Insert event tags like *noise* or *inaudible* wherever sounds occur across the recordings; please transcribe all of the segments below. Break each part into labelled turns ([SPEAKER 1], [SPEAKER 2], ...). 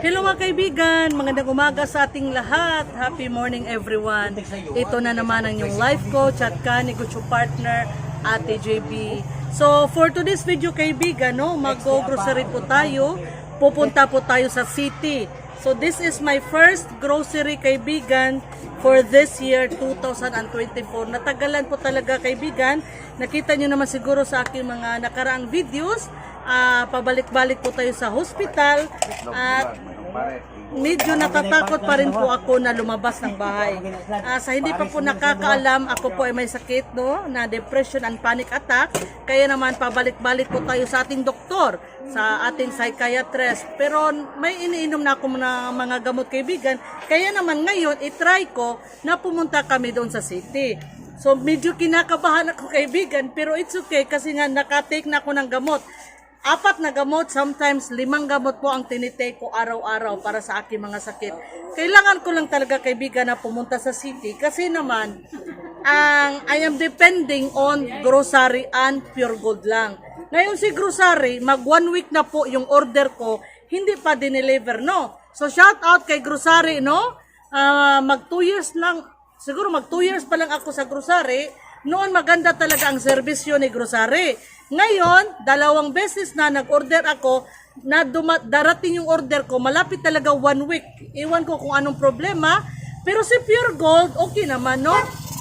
[SPEAKER 1] Hello mga kaibigan, magandang umaga sa ating lahat. Happy morning everyone. Ito na naman ang yung life coach at kanigucho partner, Ate JB. So for today's video kaibigan, no, mag-grocery po tayo. Pupunta po tayo sa city. So this is my first grocery kaibigan for this year 2024. Natagalan po talaga kaibigan. Nakita nyo naman siguro sa aking mga nakaraang videos. Ah, pabalik-balik po tayo sa hospital at medyo natatakot pa rin po ako na lumabas ng bahay. Ah, sa hindi pa po nakakaalam, ako po ay may sakit no, na depression and panic attack. Kaya naman pabalik-balik po tayo sa ating doktor, sa ating psychiatrist. Pero may iniinom na ako na mga gamot kaibigan. Kaya naman ngayon, itry ko na pumunta kami doon sa city. So medyo kinakabahan ako kaibigan, pero it's okay kasi nga nakatake na ako ng gamot apat na gamot, sometimes limang gamot po ang tinitake ko araw-araw para sa aking mga sakit. Kailangan ko lang talaga kaibigan na pumunta sa city kasi naman ang I am depending on grocery and pure gold lang. Ngayon si grocery, mag one week na po yung order ko, hindi pa dineliver, no? So shout out kay grocery, no? Ah, mag 2 years lang, siguro mag 2 years pa lang ako sa grocery, noon maganda talaga ang serbisyo ni grocery. Ngayon, dalawang beses na nag-order ako, na darating yung order ko, malapit talaga one week. Iwan ko kung anong problema. Pero si Pure Gold, okay naman, no?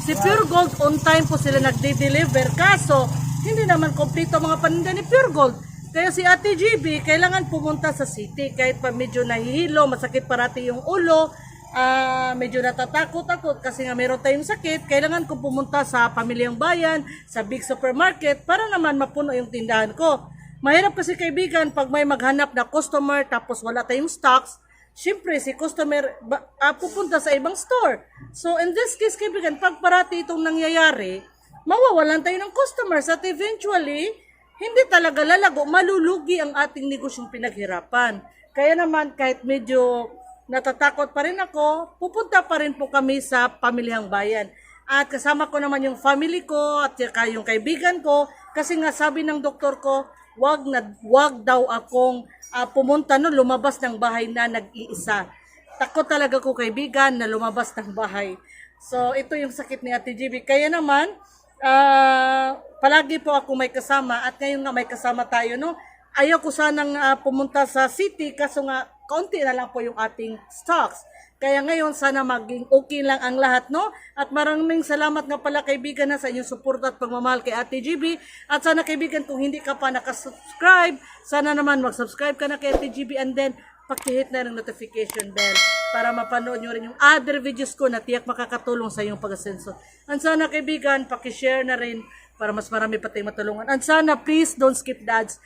[SPEAKER 1] Si Pure Gold, on time po sila nagde-deliver. Kaso, hindi naman kompleto mga paninda ni Pure Gold. Kaya si Ate GB, kailangan pumunta sa city. Kahit pa medyo nahihilo, masakit parati yung ulo, ah medyo natatakot ako kasi nga meron tayong sakit, kailangan ko pumunta sa pamilyang bayan, sa big supermarket para naman mapuno yung tindahan ko. Mahirap kasi kaibigan pag may maghanap na customer tapos wala tayong stocks, syempre si customer ah, pupunta sa ibang store. So in this case kaibigan, pag parati itong nangyayari, mawawalan tayo ng customers at eventually, hindi talaga lalago, malulugi ang ating negosyong pinaghirapan. Kaya naman kahit medyo natatakot pa rin ako, pupunta pa rin po kami sa pamilyang bayan. At kasama ko naman yung family ko at yung kaibigan ko kasi nga sabi ng doktor ko, wag na wag daw akong ah, pumunta no lumabas ng bahay na nag-iisa. Takot talaga ko kaibigan na lumabas ng bahay. So ito yung sakit ni Ate GB. Kaya naman ah, palagi po ako may kasama at ngayon nga may kasama tayo no. Ayaw ko sanang ah, pumunta sa city kaso nga kaunti na lang po yung ating stocks. Kaya ngayon sana maging okay lang ang lahat, no? At maraming salamat nga pala kaibigan na sa inyong suporta at pagmamahal kay Ate GB. At sana kaibigan kung hindi ka pa nakasubscribe, sana naman mag-subscribe ka na kay Ate GB and then pakihit na ng notification bell para mapanood nyo rin yung other videos ko na tiyak makakatulong sa iyong pag-asenso. And sana kaibigan, pakishare na rin para mas marami pa tayong matulungan. And sana please don't skip the ads.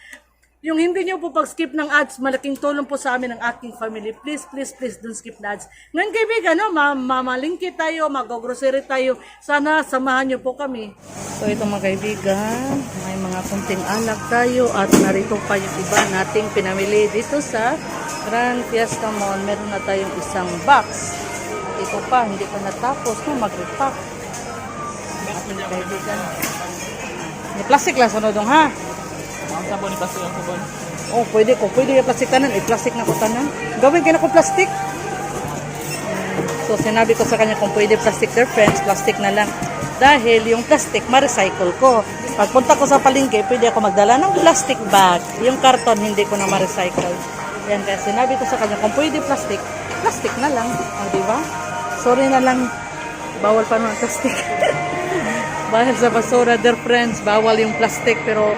[SPEAKER 1] Yung hindi nyo po pag-skip ng ads, malaking tulong po sa amin ng aking family. Please, please, please, don't skip the ads. Ngayon kaibigan, no, ma mamalingki tayo, mag-grocery tayo. Sana samahan nyo po kami. So ito mga kaibigan, may mga kunting alak tayo at narito pa yung iba nating pinamili dito sa Grand Fiesta Mall. Meron na tayong isang box. Ito pa, hindi pa natapos, no, mag-repack. Kaibigan. May plastic lang sunod ha?
[SPEAKER 2] Ang sabon Basto yung sabon.
[SPEAKER 1] Oh, pwede ko. Pwede yung plastic tanan. Eh, plastic na ko tanan. Gawin ka na ko plastic. So, sinabi ko sa kanya kung pwede plastic their friends, plastic na lang. Dahil yung plastic, ma-recycle ko. Pagpunta ko sa palengke, pwede ako magdala ng plastic bag. Yung karton, hindi ko na ma-recycle. Yan, kaya sinabi ko sa kanya, kung pwede plastic, plastic na lang. O, di ba? Sorry na lang. Bawal pa naman plastic. *laughs* Bahal sa basura, dear friends, bawal yung plastic. Pero,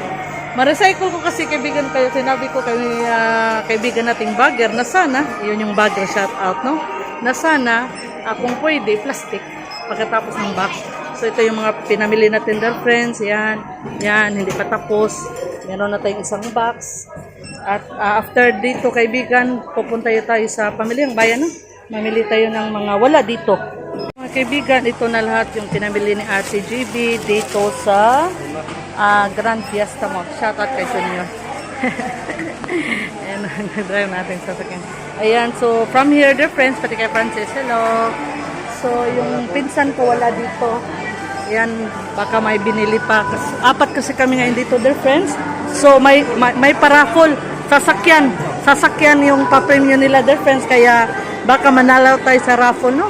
[SPEAKER 1] ma-recycle ko kasi kaibigan kayo. Sinabi ko kay ah, kaibigan nating bagger na sana, yun yung bagger shout out, no? Na sana, ah, kung pwede, plastic pagkatapos ng box. So, ito yung mga pinamili natin, dear friends. Yan, yan, hindi pa tapos. Meron na tayong isang box. At ah, after dito, kaibigan, pupunta tayo sa pamilyang bayan, no? Mamili tayo ng mga wala dito. Mga kaibigan, ito na lahat yung pinamili ni Ate GB dito sa ah, Grand Fiesta Mall. Shout out kay Junior. *laughs* Ayan, nag-drive natin sa sakin. Ayan, so from here, dear friends, pati kay Francis, hello. So, yung pinsan ko wala dito. Ayan, baka may binili pa. Kas- Apat kasi kami ngayon dito, dear friends. So, may, may, may paraffol, sasakyan. sasakyan yung pa-premium nila, dear friends. Kaya baka manalaw tayo sa raffle, no?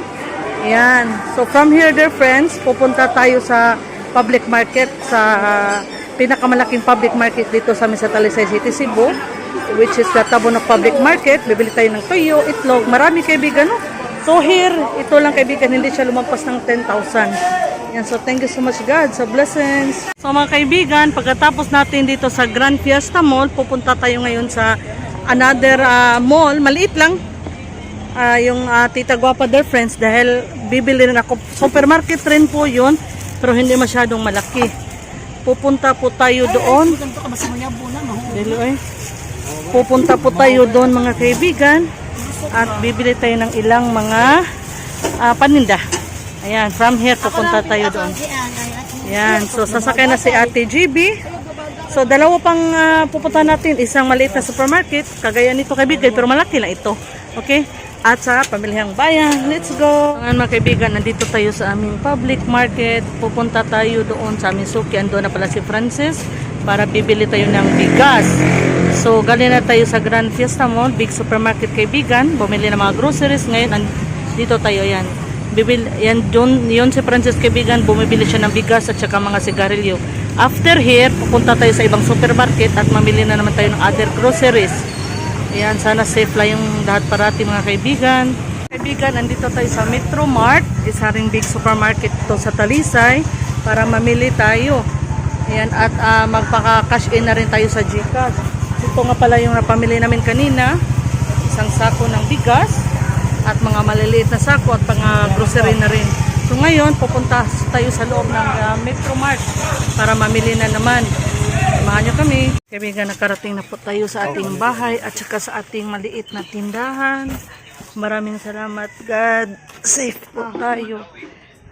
[SPEAKER 1] Ayan. So from here, dear friends, pupunta tayo sa public market, sa ah, pinakamalaking public market dito sa amin sa Talisay City, Cebu, which is the Tabunok Public Market. Bibili tayo ng tuyo, itlog, marami kaibigan? So here, ito lang kaibigan, hindi siya lumagpas ng 10,000. Yan, so thank you so much God sa blessings. So mga kaibigan, pagkatapos natin dito sa Grand Fiesta Mall, pupunta tayo ngayon sa another ah, mall, maliit lang. Ah, yung ah, Tita Guapa their friends dahil bibili rin ako. Supermarket rin po yun, pero hindi masyadong malaki. Pupunta po tayo doon. Dilo eh. Pupunta po tayo doon mga kaibigan at bibili tayo ng ilang mga ah, paninda. Ayan, from here pupunta tayo doon. Ayan, so sasakay na si Ate GB. So dalawa pang ah, pupunta natin, isang maliit na supermarket, kagaya nito kaibigan, pero malaki na ito. Okay? At sa pamilihang bayan, let's go! Ngayon mga kaibigan, nandito tayo sa aming public market. Pupunta tayo doon sa aming suki. Ando na pala si Francis para bibili tayo ng bigas. So, galing na tayo sa Grand Fiesta Mall, big supermarket kaibigan. Bumili ng mga groceries. Ngayon, dito tayo yan. Bibil, yan yun, yun si Francis kaibigan, bumibili siya ng bigas at saka mga sigarilyo. After here, pupunta tayo sa ibang supermarket at mamili na naman tayo ng other groceries. Ayan, sana safe lang yung lahat parati mga kaibigan. Kaibigan, andito tayo sa Metro Mart, isa ring big supermarket ito sa Talisay para mamili tayo. Ayan, at ah, magpaka-cash in na rin tayo sa GCash. Ito nga pala yung napamili namin kanina, isang sako ng bigas at mga maliliit na sako at mga grocery na rin. So ngayon, pupunta tayo sa loob ng ah, Metro Mart para mamili na naman. Samahan nyo kami. Kaibigan, nakarating na po tayo sa ating bahay at saka sa ating maliit na tindahan. Maraming salamat God. Safe po tayo.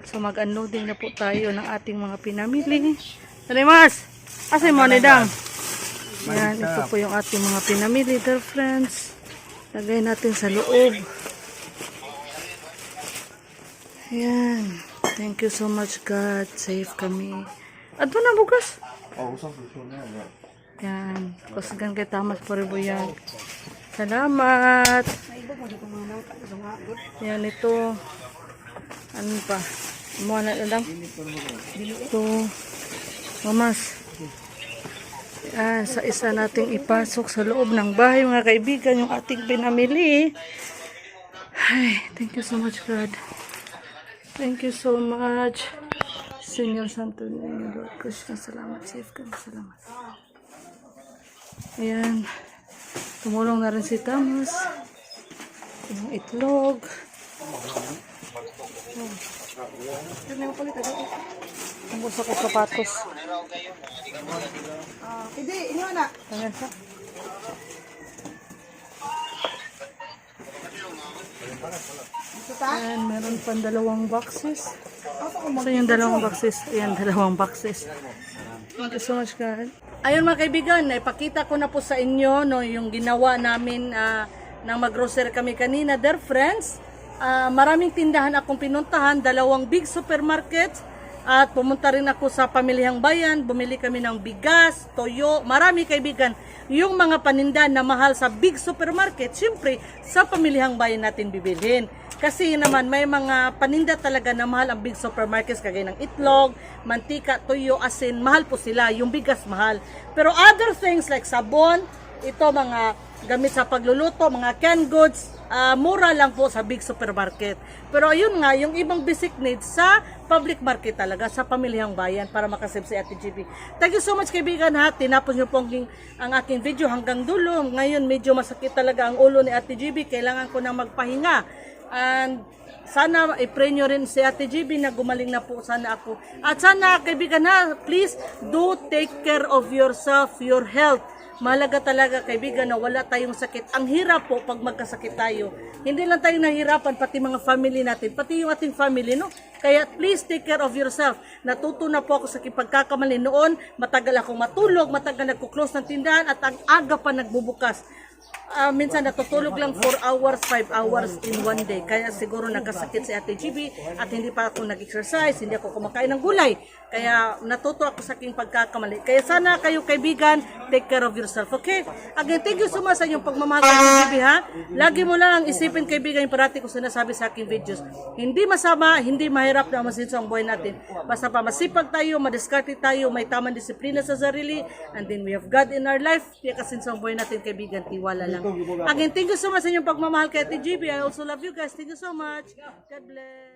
[SPEAKER 1] So mag-unloading na po tayo ng ating mga pinamili. Talimas! Asa mo ni? Yan, ito po yung ating mga pinamili, dear friends. Lagay natin sa loob. Yan. Thank you so much, God. Safe kami. At na bukas. Yan. Kusgan kay Tamas Poriboyan. Salamat. Yan ito. Ano pa? Mo na lang. Ito. Mamas. Yan, sa isa nating ipasok sa loob ng bahay mga kaibigan yung ating pinamili. Ay, thank you so much God. Thank you so much. Senyor Santo Niño, Lord Krishna, salamat. Safe ka na, salamat. Ayan. Tumulong na rin si Tamas. Yung itlog. Oh. Yan yung palit. Ang gusto ko sapatos.
[SPEAKER 3] Hindi, inyo na.
[SPEAKER 1] Ayan sa. Ayan, meron pang dalawang boxes. So yung dalawang boxes, ayan, dalawang boxes. Thank you so much, God. Ayun mga kaibigan, ipakita ko na po sa inyo no, yung ginawa namin ah, nang mag-grocery kami kanina. Dear friends, ah, maraming tindahan akong pinuntahan, dalawang big supermarkets, at pumunta rin ako sa pamilihang bayan, bumili kami ng bigas, toyo, marami kaibigan. Yung mga paninda na mahal sa big supermarket, siyempre sa pamilihang bayan natin bibilhin. Kasi naman may mga paninda talaga na mahal ang big supermarkets kagaya ng itlog, mantika, toyo, asin, mahal po sila, yung bigas mahal. Pero other things like sabon, ito mga gamit sa pagluluto, mga canned goods, ah, mura lang po sa big supermarket. Pero ayun nga, yung ibang basic needs sa public market talaga, sa pamilihang bayan para makasave si Ate GB. Thank you so much kaibigan ha, tinapos niyo pong king- ang aking video hanggang dulo. Ngayon medyo masakit talaga ang ulo ni Ate GB, kailangan ko nang magpahinga. And sana i-pray nyo rin si Ate GB na gumaling na po sana ako. At sana kaibigan ha, please do take care of yourself, your health. Malaga talaga kaibigan na wala tayong sakit. Ang hirap po pag magkasakit tayo. Hindi lang tayo nahihirapan, pati mga family natin, pati yung ating family, no? Kaya please take care of yourself. Natuto na po ako sa kipagkakamali noon. Matagal akong matulog, matagal nagkuklose ng tindahan at ang aga pa nagbubukas. Ah, minsan natutulog lang 4 hours, 5 hours in one day. Kaya siguro nagkasakit si Ate GB at hindi pa ako nag-exercise, hindi ako kumakain ng gulay. Kaya natuto ako sa aking pagkakamali. Kaya sana kayo kaibigan, take care of yourself, okay? Again, thank you so much sa inyong pagmamahal Ate GB, ha? Lagi mo lang ang isipin kaibigan yung parati ko sinasabi sa aking videos. Hindi masama, hindi mahirap na masinso ang buhay natin. Basta pa masipag tayo, madiskarte tayo, may tamang disiplina sa sarili, and then we have God in our life. Kaya kasinso ang buhay natin kaibigan, tiwala lang. Again, thank you so much sa inyong pagmamahal kay Ate GB. I also love you guys. Thank you so much. God bless.